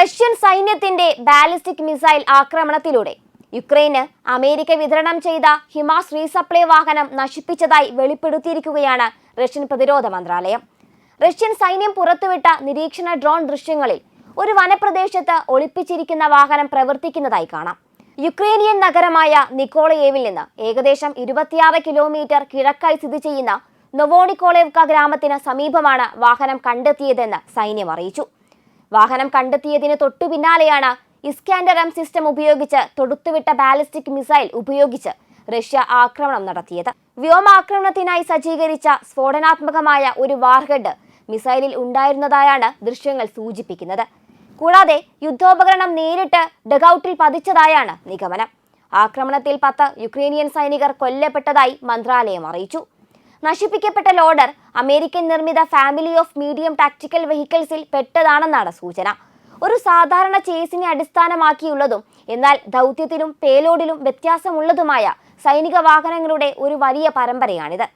Russian സൈന്യത്തിന്റെ ballistic missile ആക്രമണത്തിലൂടെ യുക്രൈന് അമേരിക്ക വിതരണം ചെയ്ത ഹിമാസ് റീസപ്ലൈ വാഹനം നശിപ്പിച്ചതായി വെളിപ്പെടുത്തിയിരിക്കുകയാണ് റഷ്യൻ പ്രതിരോധ മന്ത്രാലയം. റഷ്യൻ സൈന്യം പുറത്തുവിട്ട നിരീക്ഷണ ഡ്രോൺ ദൃശ്യങ്ങളിൽ ഒരു വനപ്രദേശത്ത് ഒളിപ്പിച്ചിരിക്കുന്ന വാഹനം പ്രവർത്തിക്കുന്നതായി കാണാം. യുക്രൈനിയൻ നഗരമായ നിക്കോളയേവിൽ നിന്ന് ഏകദേശം ഇരുപത്തിയാറ് കിലോമീറ്റർ കിഴക്കായി സ്ഥിതി ചെയ്യുന്ന നൊവോണിക്കോളേവ്ക ഗ്രാമത്തിന് സമീപമാണ് വാഹനം കണ്ടെത്തിയതെന്ന് സൈന്യം അറിയിച്ചു. വാഹനം കണ്ടെത്തിയതിന് തൊട്ടു പിന്നാലെയാണ് ഇസ്കാൻഡർ എം സിസ്റ്റം ഉപയോഗിച്ച് തൊടുത്തുവിട്ട ബാലിസ്റ്റിക് മിസൈൽ ഉപയോഗിച്ച് റഷ്യ ആക്രമണം നടത്തിയത്. വ്യോമാക്രമണത്തിനായി സജ്ജീകരിച്ച സ്ഫോടനാത്മകമായ ഒരു വാർഹെഡ് മിസൈലിൽ ഉണ്ടായിരുന്നതായാണ് ദൃശ്യങ്ങൾ സൂചിപ്പിക്കുന്നത്. കൂടാതെ യുദ്ധോപകരണം നേരിട്ട് ഡഗൌട്ടിൽ പതിച്ചതായാണ് നിഗമനം. ആക്രമണത്തിൽ പത്ത് യുക്രേനിയൻ സൈനികർ കൊല്ലപ്പെട്ടതായി മന്ത്രാലയം അറിയിച്ചു. നശിപ്പിക്കപ്പെട്ട ലോഡർ അമേരിക്കൻ നിർമ്മിത ഫാമിലി ഓഫ് മീഡിയം ടാക്ടിക്കൽ വെഹിക്കിൾസിൽ പെട്ടതാണെന്നാണ് സൂചന. ഒരു സാധാരണ ചേസിനെ അടിസ്ഥാനമാക്കിയുള്ളതും എന്നാൽ ദൗത്യത്തിലും പേലോഡിലും വ്യത്യാസമുള്ളതുമായ സൈനിക വാഹനങ്ങളുടെ ഒരു വലിയ പരമ്പരയാണിത്.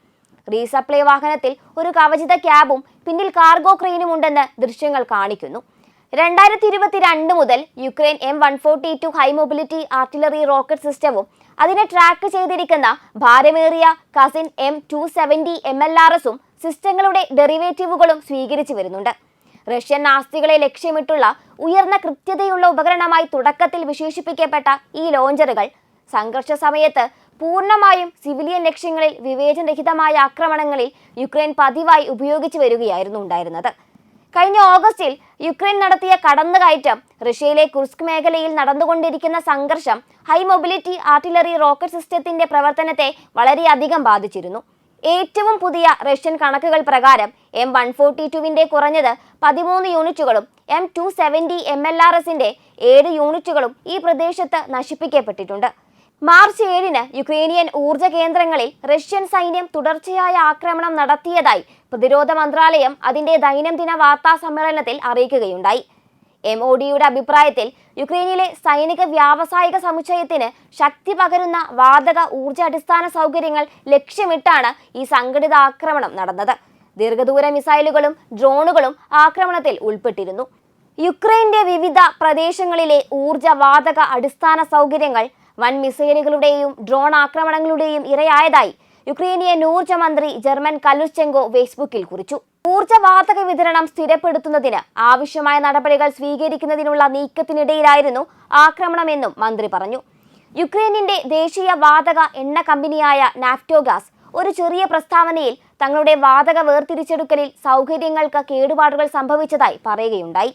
റീസപ്ലൈ വാഹനത്തിൽ ഒരു കവചിത ക്യാബും പിന്നിൽ കാർഗോ ക്രെയിനും ഉണ്ടെന്ന് ദൃശ്യങ്ങൾ കാണിക്കുന്നു. രണ്ടായിരത്തി ഇരുപത്തിരണ്ട് മുതൽ Ukraine M one forty two high mobility artillery rocket സിസ്റ്റവും അതിനെ ട്രാക്ക് ചെയ്തിരിക്കുന്ന ഭാരമേറിയ cousin M two seventy M L R എസും സിസ്റ്റങ്ങളുടെ ഡെറിവേറ്റീവുകളും സ്വീകരിച്ചു വരുന്നുണ്ട്. റഷ്യൻ നാസ്തികളെ ലക്ഷ്യമിട്ടുള്ള ഉയർന്ന കൃത്യതയുള്ള ഉപകരണമായി തുടക്കത്തിൽ വിശേഷിപ്പിക്കപ്പെട്ട ഈ ലോഞ്ചറുകൾ സംഘർഷ സമയത്ത് പൂർണമായും സിവിലിയൻ ലക്ഷ്യങ്ങളിൽ വിവേചനരഹിതമായ ആക്രമണങ്ങളിൽ യുക്രൈൻ പതിവായി ഉപയോഗിച്ചു വരികയായിരുന്നു ഉണ്ടായിരുന്നത്. കഴിഞ്ഞ ഓഗസ്റ്റിൽ യുക്രൈൻ നടത്തിയ കടന്നുകയറ്റം റഷ്യയിലെ കുർസ്ക് മേഖലയിൽ നടന്നുകൊണ്ടിരിക്കുന്ന സംഘർഷം ഹൈ മൊബിലിറ്റി ആർട്ടിലറി റോക്കറ്റ് സിസ്റ്റത്തിന്റെ പ്രവർത്തനത്തെ വളരെയധികം ബാധിച്ചിരുന്നു. ഏറ്റവും പുതിയ റഷ്യൻ കണക്കുകൾ പ്രകാരം എം വൺ ഫോർട്ടി ടുവിന്റെ കുറഞ്ഞത് പതിമൂന്ന് യൂണിറ്റുകളും M two seventy M L R എസിന്റെ ഏഴ് യൂണിറ്റുകളും ഈ പ്രദേശത്ത് നശിപ്പിക്കപ്പെട്ടിട്ടുണ്ട്. മാർച്ച് ഏഴിന് യുക്രേനിയൻ ഊർജ കേന്ദ്രങ്ങളിൽ റഷ്യൻ സൈന്യം തുടർച്ചയായ ആക്രമണം നടത്തിയതായി പ്രതിരോധ മന്ത്രാലയം അതിന്റെ ദൈനംദിന വാർത്താ സമ്മേളനത്തിൽ അറിയിക്കുകയുണ്ടായി. എം ഒ ഡിയുടെ അഭിപ്രായത്തിൽ യുക്രൈനിലെ സൈനിക വ്യാവസായിക സമുച്ചയത്തിന് ശക്തി പകരുന്ന വാതക ഊർജ അടിസ്ഥാന സൗകര്യങ്ങൾ ലക്ഷ്യമിട്ടാണ് ഈ സംഘടിത ആക്രമണം നടന്നത്. ദീർഘദൂര മിസൈലുകളും ഡ്രോണുകളും ആക്രമണത്തിൽ ഉൾപ്പെട്ടിരുന്നു. യുക്രൈന്റെ വിവിധ പ്രദേശങ്ങളിലെ ഊർജ വാതക അടിസ്ഥാന സൗകര്യങ്ങൾ വൻ മിസൈലുകളുടെയും ഡ്രോൺ ആക്രമണങ്ങളുടെയും ഇരയായതായി യുക്രൈനിയൻ ഊർജ മന്ത്രി ജർമ്മൻ കലുഷെങ്കോ ഫേസ്ബുക്കിൽ കുറിച്ചു. ഊർജവാതക വിതരണം സ്ഥിരപ്പെടുത്തുന്നതിന് ആവശ്യമായ നടപടികൾ സ്വീകരിക്കുന്നതിനുള്ള നീക്കത്തിനിടയിലായിരുന്നു ആക്രമണമെന്നും മന്ത്രി പറഞ്ഞു. യുക്രൈനിന്റെ ദേശീയ വാതക എണ്ണ കമ്പനിയായ നാഫ്റ്റോഗാസ് ഒരു ചെറിയ പ്രസ്താവനയിൽ തങ്ങളുടെ വാതക വേർതിരിച്ചെടുക്കലിൽ സൗകര്യങ്ങൾക്ക് കേടുപാടുകൾ സംഭവിച്ചതായി പറയുകയുണ്ടായി.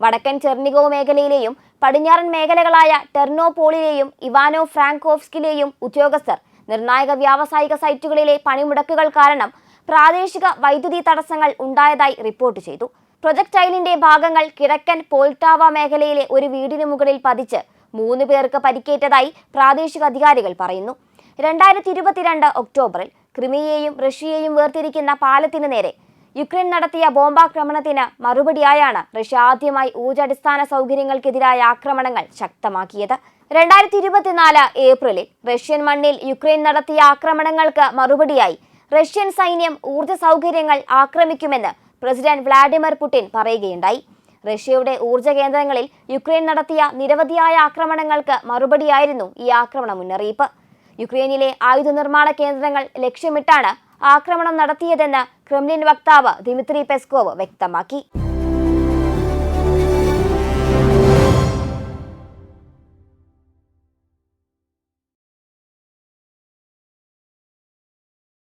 വടക്കൻ ചെർണിഗോവ് മേഖലയിലെയും പടിഞ്ഞാറൻ മേഖലകളായ ടെർണോപോളിലെയും ഇവാനോ ഫ്രാങ്കോവ്സ്കിലെയും ഉദ്യോഗസ്ഥർ നിർണായക വ്യാവസായിക സൈറ്റുകളിലെ പണിമുടക്കുകൾ കാരണം പ്രാദേശിക വൈദ്യുതി തടസ്സങ്ങൾ ഉണ്ടായതായി റിപ്പോർട്ട് ചെയ്തു. പ്രൊജക്ട് ഐലിന്റെ ഭാഗങ്ങൾ കിഴക്കൻ പോൾട്ടാവ മേഖലയിലെ ഒരു വീടിന് മുകളിൽ പതിച്ച് മൂന്ന് പേർക്ക് പരിക്കേറ്റതായി പ്രാദേശിക അധികാരികൾ പറയുന്നു. രണ്ടായിരത്തി ഇരുപത്തിരണ്ട് ഒക്ടോബറിൽ ക്രിമിയെയും റഷ്യയെയും വേർതിരിക്കുന്ന പാലത്തിന് നേരെ യുക്രൈൻ നടത്തിയ ബോംബാക്രമണത്തിന് മറുപടിയായാണ് റഷ്യ ആദ്യമായി ഊർജാടിസ്ഥാന സൗകര്യങ്ങൾക്കെതിരായ ആക്രമണങ്ങൾ ശക്തമാക്കിയത്. രണ്ടായിരത്തി ഇരുപത്തിനാല് ഏപ്രിലിൽ റഷ്യൻ മണ്ണിൽ യുക്രൈൻ നടത്തിയ ആക്രമണങ്ങൾക്ക് മറുപടിയായി റഷ്യൻ സൈന്യം ഊർജ സൗകര്യങ്ങൾ ആക്രമിക്കുമെന്ന് പ്രസിഡന്റ് വ്ളാഡിമിർ പുടിൻ പറയുകയുണ്ടായി. റഷ്യയുടെ ഊർജ കേന്ദ്രങ്ങളിൽ യുക്രൈൻ നടത്തിയ നിരവധിയായ ആക്രമണങ്ങൾക്ക് മറുപടിയായിരുന്നു ഈ ആക്രമണ മുന്നറിയിപ്പ്. യുക്രൈനിലെ ആയുധ നിർമ്മാണ കേന്ദ്രങ്ങൾ ലക്ഷ്യമിട്ടാണ് ആക്രമണം നടത്തിയതെന്ന് ക്രെംലിൻ വക്താവ് ദിമിത്രി പെസ്കോവ് വ്യക്തമാക്കി.